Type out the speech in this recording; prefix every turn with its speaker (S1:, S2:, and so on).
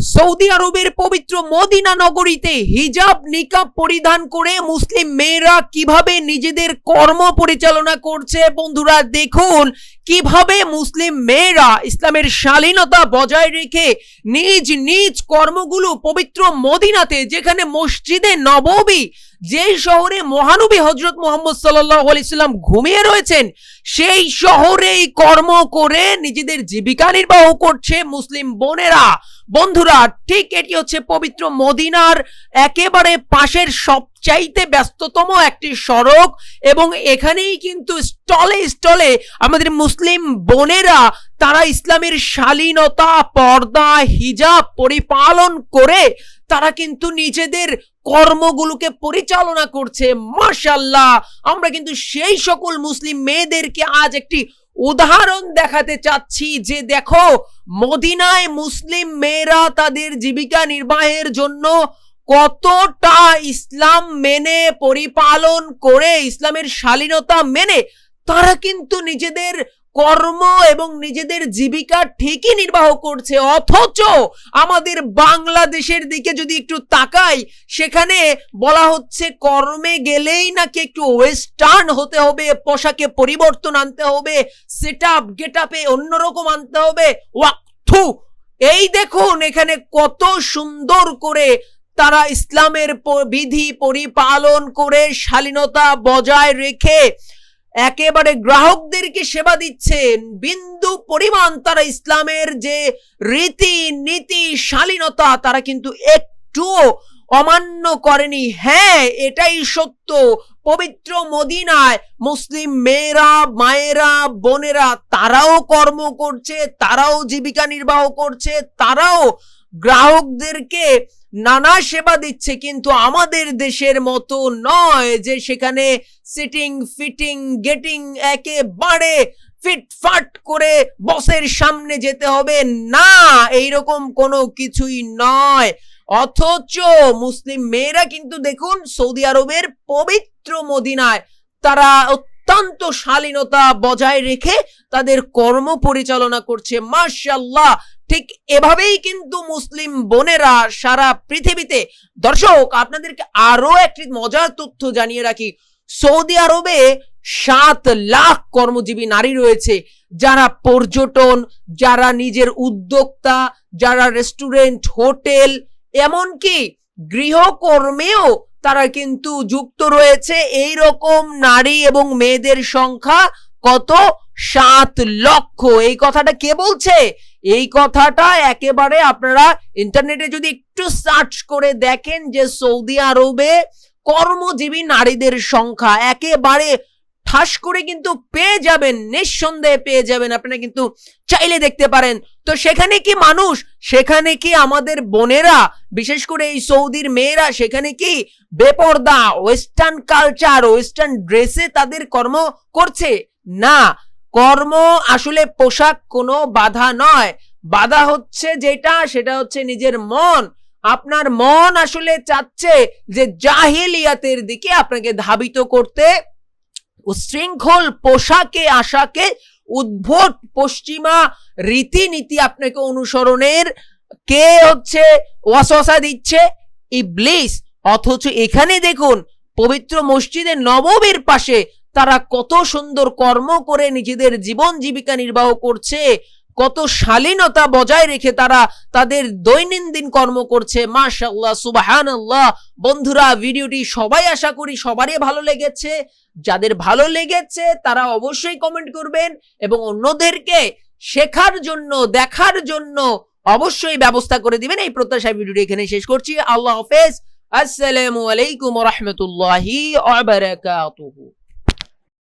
S1: Saudi আরবের পবিত্র Medina নগরীতে হিজাব নিকাব পরিধান করে মুসলিম মেয়েরা কীভাবে নিজেদের কর্ম পরিচালনা করছে? বন্ধুরা, দেখুন কীভাবে মুসলিম মেয়েরা ইসলামের শালীনতা বজায় রেখে নিজ নিজ কর্মগুলো পবিত্র মদিনাতে, যেখানে মসজিদে নববী যে শহরে মহানবী হজরত মোহাম্মদ আলাইসাল্লাম ঘুমিয়ে রয়েছেন, সেই শহরেই কর্ম করে নিজেদের জীবিকা নির্বাহ করছে মুসলিম বোনেরা। বন্ধুরা, ঠিক এটি হচ্ছে পবিত্র মদিনার একেবারে পাশের সবচাইতে ব্যস্ততম একটি সড়ক এবং এখানেই কিন্তু স্টলে স্টলে আমাদের মুসলিম বোনেরা তারা ইসলামের শালীনতা, পর্দা, হিজাব পরিপালন করে তারা কিন্তু নিজেদের কর্মগুলোকে পরিচালনা করছে। মাশাল্লাহ আমরা কিন্তু সেই সকল মুসলিম মেয়েদেরকে আজ একটি উদাহরণ দেখাতে চাচ্ছি যে দেখো, মদিনায় মুসলিম মেয়েরা তাদের জীবিকা নির্বাহের জন্য কতটা ইসলাম মেনে, পরিপালন করে, ইসলামের শালীনতা মেনে, তারা কিন্তু নিজেদের কর্ম এবং নিজেদের জীবিকা ঠিকই নির্বাহ করছে, অথচ আমাদের বাংলাদেশের দিকে যদি একটু তাকাই, সেখানে বলা হচ্ছে কর্মে গেলেই নাকি একটু ওয়েস্টার্ন হতে হবে, পোশাকে পরিবর্তন আনতে হবে সেট আপ গেট আপে অন্যরকম আনতে হবে। ওয়াক্থু এই দেখুন এখানে কত সুন্দর করে তারা ইসলামের বিধি পরিপালন করে শালীনতা বজায় রেখে একেবারে গ্রাহকদেরকে সেবা দিচ্ছেন। বিন্দু পরিমাণ তারা ইসলামের যে রীতি নীতি শালীনতা, তারা কিন্তু একটুও অমান্য করেনি। হ্যাঁ এটাই সত্য। পবিত্র মদিনায় মুসলিম মেয়েরা, মায়েরা, বোনেরা, তারাও কর্ম করছে, তারাও জীবিকা নির্বাহ করছে, তারাও গ্রাহকদেরকে নানা সেবা দিচ্ছে, কিন্তু আমাদের দেশের মতো নয় যে সেখানে সিটিং ফিটিং গেটিং একেবারে ফিটফাট করে বসের সামনে যেতে হবে। না, এইরকম কোনো কিছুই নয়। অথচ মুসলিম মেয়েরা কিন্তু দেখুন, সৌদি আরবের পবিত্র মদিনায় তারা অত্যন্ত শালীনতা বজায় রেখে তাদের কর্ম পরিচালনা করছে। মাশাল্লাহ ঠিক এভাবেই কিন্তু মুসলিম বোনেরা সারা পৃথিবীতে, দর্শক, আপনাদেরকে আরও একটি মজার তথ্য জানিয়ে রাখি। সৌদি আরবে সাত লাখ কর্মজীবী নারী রয়েছে, যারা পর্যটন, যারা নিজের উদ্যোক্তা, যারা রেস্টুরেন্ট, হোটেল, এমনকি গৃহকর্মেও তারা কিন্তু যুক্ত রয়েছে। এই রকম নারী এবং মেয়েদের সংখ্যা কত? সাত লক্ষ। এই কথাটা কে বলছে? এই কথাটা একেবারে আপনারা ইন্টারনেটে যদি একটু সার্চ করে দেখেন যে সৌদি আরবে কর্মজীবী নারীদের সংখ্যা একেবারে ঠাস করে কিন্তু পেয়ে যাবেন, নিঃসন্দেহে পেয়ে যাবেন। আপনারা কিন্তু চাইলে দেখতে পারেন। তো সেখানে কি মানুষ? সেখানে কি আমাদের বোনেরা, বিশেষ করে এই সৌদির মেয়েরা, সেখানে কি বেপর্দা ওয়েস্টার্ন কালচার ওয়েস্টার্ন ড্রেসে তাদের কর্ম করছে? না কর্ম আসলে পোশাক কোনো বাধা নয়। বাধা হচ্ছে যেটা, সেটা হচ্ছে নিজের মন। আপনার মন আসলে চাচ্ছে যে জাহিলিয়াতের দিকে আপনাকে ধাবিত করতে। উশৃঙ্খল পোশাকে, আশাকে উদ্ভট পশ্চিমা রীতিনীতি আপনাকে অনুসরণের। কে হচ্ছে ওয়াসওয়াসা দিচ্ছে? ইবলিস। অথচ এখানে দেখুন, পবিত্র মসজিদে নববীর পাশে তারা কত সুন্দর কর্ম করে নিজেদের জীবন জীবিকা নির্বাহ করছে, কত শালীনতা বজায় রেখে তারা তাদের দৈনন্দিন কর্ম করছে। মাশাআল্লাহ, সুবহানাল্লাহ। বন্ধুরা, ভিডিওটি সবাই আশা করি সবারই ভালো লেগেছে। যাদের ভালো লেগেছে, তারা অবশ্যই কমেন্ট করবেন এবং অন্যদেরকে শেখার জন্য, দেখার জন্য অবশ্যই ব্যবস্থা করে দিবেন। এই প্রত্যাশায় ভিডিওটি এখানে শেষ করছি। আল্লাহ হাফেজ। আসসালামু আলাইকুম রহমতুল্লাহি